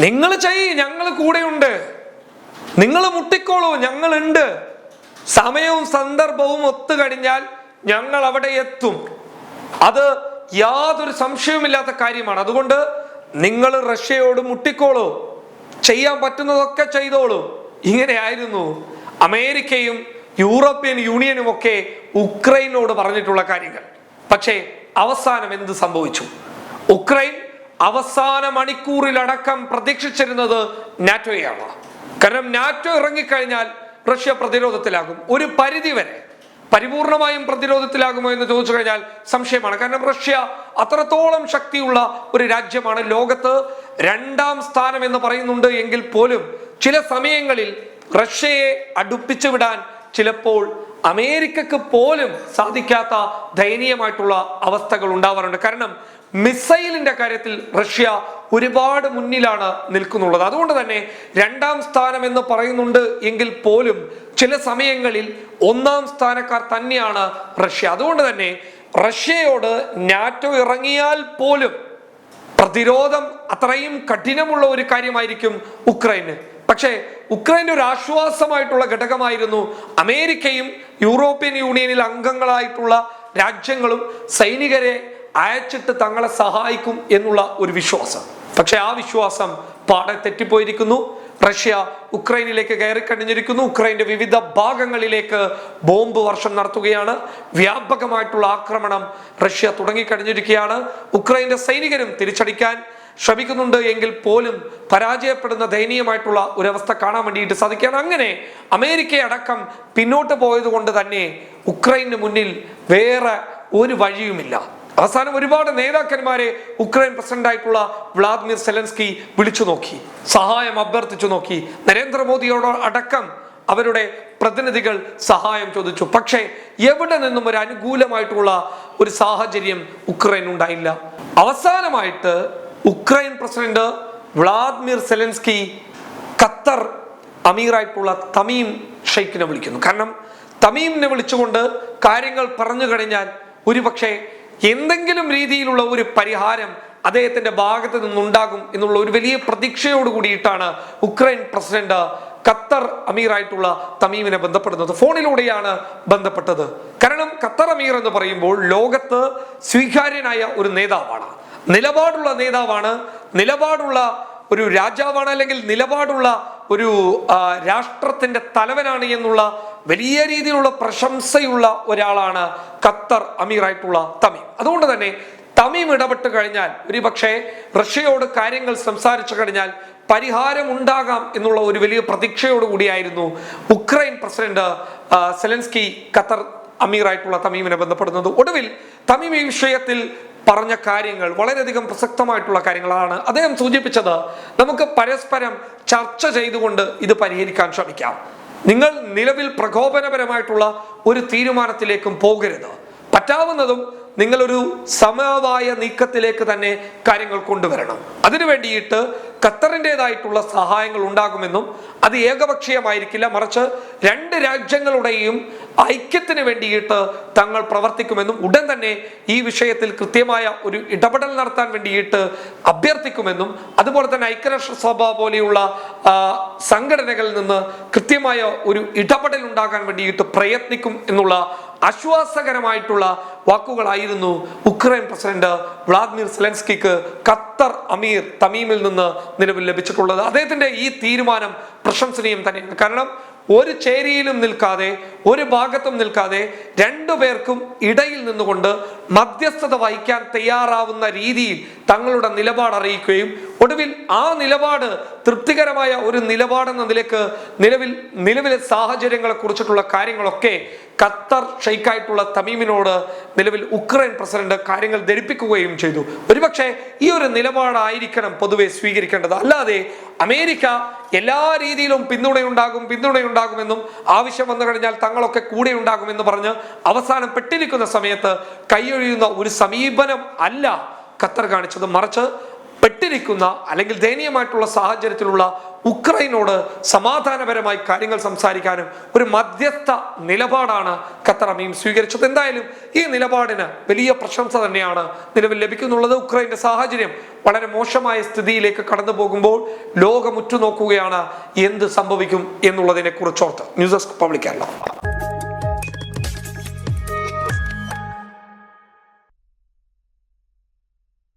നിങ്ങൾ ചെയ് ഞങ്ങൾ കൂടെയുണ്ട്. നിങ്ങൾ മുട്ടിക്കോളൂ ഞങ്ങളുണ്ട്. സമയവും സന്ദർഭവും ഒത്തു കഴിഞ്ഞാൽ ഞങ്ങൾ അവിടെ എത്തും. അത് യാതൊരു സംശയവുമില്ലാത്ത കാര്യമാണ്. അതുകൊണ്ട് നിങ്ങൾ റഷ്യയോട് മുട്ടിക്കോളൂ. ചെയ്യാൻ പറ്റുന്നതൊക്കെ ചെയ്തോളൂ. ഇങ്ങനെയായിരുന്നു അമേരിക്കയും യൂറോപ്യൻ യൂണിയനും ഒക്കെ ഉക്രൈനോട് പറഞ്ഞിട്ടുള്ള കാര്യങ്ങൾ. പക്ഷേ അവസാനം എന്ത് സംഭവിച്ചു? ഉക്രൈൻ അവസാന മണിക്കൂറിലടക്കം പ്രതീക്ഷിച്ചിരുന്നത് നാറ്റോയാണ് കാരണം നാറ്റോ ഇറങ്ങിക്കഴിഞ്ഞാൽ റഷ്യ പ്രതിരോധത്തിലാകും. ഒരു പരിധി വരെ പരിപൂർണമായും പ്രതിരോധത്തിലാകുമോ എന്ന് ചോദിച്ചു കഴിഞ്ഞാൽ സംശയമാണ്. കാരണം റഷ്യ അത്രത്തോളം ശക്തിയുള്ള ഒരു രാജ്യമാണ്. ലോകത്ത് രണ്ടാം സ്ഥാനം എന്ന് പറയുന്നുണ്ട് എങ്കിൽ പോലും ചില സമയങ്ങളിൽ റഷ്യയെ അടുപ്പിച്ചു വിടാൻ ചിലപ്പോൾ അമേരിക്കക്ക് പോലും സാധിക്കാത്ത ദയനീയമായിട്ടുള്ള അവസ്ഥകൾ ഉണ്ടാവാറുണ്ട്. കാരണം മിസൈലിന്റെ കാര്യത്തിൽ റഷ്യ ഒരുപാട് മുന്നിലാണ് നിൽക്കുന്നുള്ളത്. അതുകൊണ്ട് തന്നെ രണ്ടാം സ്ഥാനം എന്ന് പറയുന്നുണ്ട് എങ്കിൽ പോലും ചില സമയങ്ങളിൽ ഒന്നാം സ്ഥാനക്കാർ തന്നെയാണ് റഷ്യ. അതുകൊണ്ട് തന്നെ റഷ്യയോട് നാറ്റോ ഇറങ്ങിയാൽ പോലും പ്രതിരോധം അത്രയും കഠിനമുള്ള ഒരു കാര്യമായിരിക്കും ഉക്രൈന്. പക്ഷേ ഉക്രൈന്റെ ഒരു ആശ്വാസമായിട്ടുള്ള ഘടകമായിരുന്നു അമേരിക്കയും യൂറോപ്യൻ യൂണിയനിൽ അംഗങ്ങളായിട്ടുള്ള രാജ്യങ്ങളും സൈനികരെ അയച്ചിട്ട് തങ്ങളെ സഹായിക്കും എന്നുള്ള ഒരു വിശ്വാസം. പക്ഷെ ആ വിശ്വാസം പാടെ തെറ്റിപ്പോയിരിക്കുന്നു. റഷ്യ ഉക്രൈനിലേക്ക് കയറി കഴിഞ്ഞിരിക്കുന്നു ഉക്രൈന്റെ വിവിധ ഭാഗങ്ങളിലേക്ക് ബോംബ് വർഷം നടത്തുകയാണ്. വ്യാപകമായിട്ടുള്ള ആക്രമണം റഷ്യ തുടങ്ങിക്കഴിഞ്ഞിരിക്കുകയാണ്. ഉക്രൈന്റെ സൈനികരും തിരിച്ചടിക്കാൻ ശ്രമിക്കുന്നുണ്ട് എങ്കിൽ പോലും പരാജയപ്പെടുന്ന ദയനീയമായിട്ടുള്ള ഒരവസ്ഥ കാണാൻ വേണ്ടിയിട്ട് സാധിക്കുകയാണ്. അങ്ങനെ അമേരിക്ക അടക്കം പിന്നോട്ട് പോയത് കൊണ്ട് തന്നെ ഉക്രൈന് മുന്നിൽ വേറെ ഒരു വഴിയുമില്ല. അവസാനം ഒരുപാട് നേതാക്കന്മാരെ ഉക്രൈൻ പ്രസിഡന്റ് ആയിട്ടുള്ള വ്ളാദിമിർ സെലൻസ്കി വിളിച്ചു നോക്കി സഹായം അഭ്യർത്ഥിച്ചു നോക്കി. നരേന്ദ്രമോദിയോട് അടക്കം അവരുടെ പ്രതിനിധികൾ സഹായം ചോദിച്ചു. പക്ഷേ എവിടെ നിന്നും ഒരു അനുകൂലമായിട്ടുള്ള ഒരു സാഹചര്യം ഉക്രൈൻ ഉണ്ടായില്ല. അവസാനമായിട്ട് Ukraine president Vladimir Zelensky Qatar അമീറായിട്ടുള്ള Tamim ഷെയ്ഖിനെ വിളിക്കുന്നു. കാരണം തമീമിനെ വിളിച്ചുകൊണ്ട് കാര്യങ്ങൾ പറഞ്ഞു കഴിഞ്ഞാൽ ഒരുപക്ഷെ എന്തെങ്കിലും രീതിയിലുള്ള ഒരു പരിഹാരം അദ്ദേഹത്തിന്റെ ഭാഗത്ത് നിന്നുണ്ടാകും എന്നുള്ള ഒരു വലിയ പ്രതീക്ഷയോട് കൂടിയിട്ടാണ് ഉക്രൈൻ പ്രസിഡന്റ് ഖത്തർ അമീറായിട്ടുള്ള തമീമിനെ ബന്ധപ്പെടുന്നത്. ഫോണിലൂടെയാണ് ബന്ധപ്പെട്ടത്. കാരണം ഖത്തർ അമീർ എന്ന് പറയുമ്പോൾ ലോകത്ത് സ്വീകാര്യനായ ഒരു നേതാവാണ്. നിലപാടുള്ള നേതാവാണ്. നിലപാടുള്ള ഒരു രാജാവാണ് അല്ലെങ്കിൽ നിലപാടുള്ള ഒരു രാഷ്ട്രത്തിന്റെ തലവനാണ് എന്നുള്ള വലിയ രീതിയിലുള്ള പ്രശംസയുള്ള ഒരാളാണ് ഖത്തർ അമീറായിട്ടുള്ള തമീം. അതുകൊണ്ട് തന്നെ തമീം ഇടപെട്ട് കഴിഞ്ഞാൽ ഒരുപക്ഷെ റഷ്യയോട് കാര്യങ്ങൾ സംസാരിച്ചു കഴിഞ്ഞാൽ പരിഹാരം ഉണ്ടാകാം എന്നുള്ള ഒരു വലിയ പ്രതീക്ഷയോട് കൂടിയായിരുന്നു ഉക്രൈൻ പ്രസിഡന്റ് സെലൻസ്കി ഖത്തർ അമീറായിട്ടുള്ള തമീമിനെ ബന്ധപ്പെടുന്നത്. ഒടുവിൽ തമീം ഈ വിഷയത്തിൽ പറഞ്ഞ കാര്യങ്ങൾ വളരെയധികം പ്രസക്തമായിട്ടുള്ള കാര്യങ്ങളാണ് അദ്ദേഹം സൂചിപ്പിച്ചത്. നമുക്ക് പരസ്പരം ചർച്ച ചെയ്തുകൊണ്ട് ഇത് പരിഹരിക്കാൻ ശ്രമിക്കാം. നിങ്ങൾ നിലവിൽ പ്രകോപനപരമായിട്ടുള്ള ഒരു തീരുമാനത്തിലേക്കും പോകരുത്. പറ്റാവുന്നതും നിങ്ങളൊരു സമവായ നീക്കത്തിലേക്ക് തന്നെ കാര്യങ്ങൾ കൊണ്ടുവരണം. അതിനു വേണ്ടിയിട്ട് ഖത്തറിന്റെതായിട്ടുള്ള സഹായങ്ങൾ ഉണ്ടാകുമെന്നും അത് ഏകപക്ഷീയമായിരിക്കില്ല. മറിച്ച് രണ്ട് രാജ്യങ്ങളുടെയും ഐക്യത്തിന് വേണ്ടിയിട്ട് തങ്ങൾ പ്രവർത്തിക്കുമെന്നും ഉടൻ തന്നെ ഈ വിഷയത്തിൽ കൃത്യമായ ഒരു ഇടപെടൽ നടത്താൻ വേണ്ടിയിട്ട് അഭ്യർത്ഥിക്കുമെന്നും അതുപോലെ തന്നെ ഐക്യരാഷ്ട്രസഭ പോലെയുള്ള സംഘടനകളിൽ നിന്ന് കൃത്യമായ ഒരു ഇടപെടൽ ഉണ്ടാകാൻ വേണ്ടിയിട്ട് പ്രയത്നിക്കും എന്നുള്ള ആശ്വാസകരമായിട്ടുള്ള വാക്കുകളായിരുന്നു ഉക്രൈൻ പ്രസിഡന്റ് വ്ളാദിമിർ സെലൻസ്കിക്ക് ഖത്തർ അമീർ തമീമിൽ നിന്ന് നിലവിൽ ലഭിച്ചിട്ടുള്ളത്. അദ്ദേഹത്തിന്റെ ഈ തീരുമാനം പ്രശംസനീയം തന്നെയാണ്. കാരണം ഒരു ചേരിയിലും നിൽക്കാതെ ഒരു ഭാഗത്തും നിൽക്കാതെ രണ്ടു പേർക്കും ഇടയിൽ നിന്നുകൊണ്ട് മധ്യസ്ഥത വഹിക്കാൻ തയ്യാറാവുന്ന രീതിയിൽ തങ്ങളുടെ നിലപാട് അറിയിക്കുകയും ഒടുവിൽ ആ നിലപാട് തൃപ്തികരമായ ഒരു നിലപാടെന്ന നിലയ്ക്ക് നിലവിൽ നിലവിലെ സാഹചര്യങ്ങളെ കുറിച്ചിട്ടുള്ള കാര്യങ്ങളൊക്കെ ഖത്തർ ഷെയ്ക്കായിട്ടുള്ള തമീമിനോട് നിലവിൽ ഉക്രൈൻ പ്രസിഡന്റ് കാര്യങ്ങൾ ധരിപ്പിക്കുകയും ചെയ്തു. ഒരുപക്ഷെ ഈ ഒരു നിലപാടായിരിക്കണം പൊതുവെ സ്വീകരിക്കേണ്ടത്. അല്ലാതെ അമേരിക്ക എല്ലാ രീതിയിലും പിന്തുണയുണ്ടാകും പിന്തുണയുണ്ടാകുമെന്നും ആവശ്യം വന്നു കഴിഞ്ഞാൽ തങ്ങളൊക്കെ കൂടെ ഉണ്ടാകുമെന്ന് പറഞ്ഞ് അവസാനം പെട്ടിരിക്കുന്ന സമയത്ത് കൈയൊഴിയുന്ന ഒരു സമീപനം അല്ല ഖത്തർ കാണിച്ചത്. മറിച്ച് പെട്ടിരിക്കുന്ന അല്ലെങ്കിൽ ദയനീയമായിട്ടുള്ള സാഹചര്യത്തിലുള്ള ഉക്രൈനോട് സമാധാനപരമായി കാര്യങ്ങൾ സംസാരിക്കാനും ഒരു മധ്യസ്ഥ നിലപാടാണ് ഖത്തർ അമീം സ്വീകരിച്ചത്. എന്തായാലും ഈ നിലപാടിന് വലിയ പ്രശംസ തന്നെയാണ് നിലവിൽ ലഭിക്കുന്നുള്ളത്. ഉക്രൈന്റെ സാഹചര്യം വളരെ മോശമായ സ്ഥിതിയിലേക്ക് കടന്നു പോകുമ്പോൾ ലോകം ഉറ്റുനോക്കുകയാണ് എന്ത് സംഭവിക്കും എന്നുള്ളതിനെ കുറിച്ചോർത്ത് ന്യൂസ് ഡെസ്ക് പബ്ലിക് കേരള.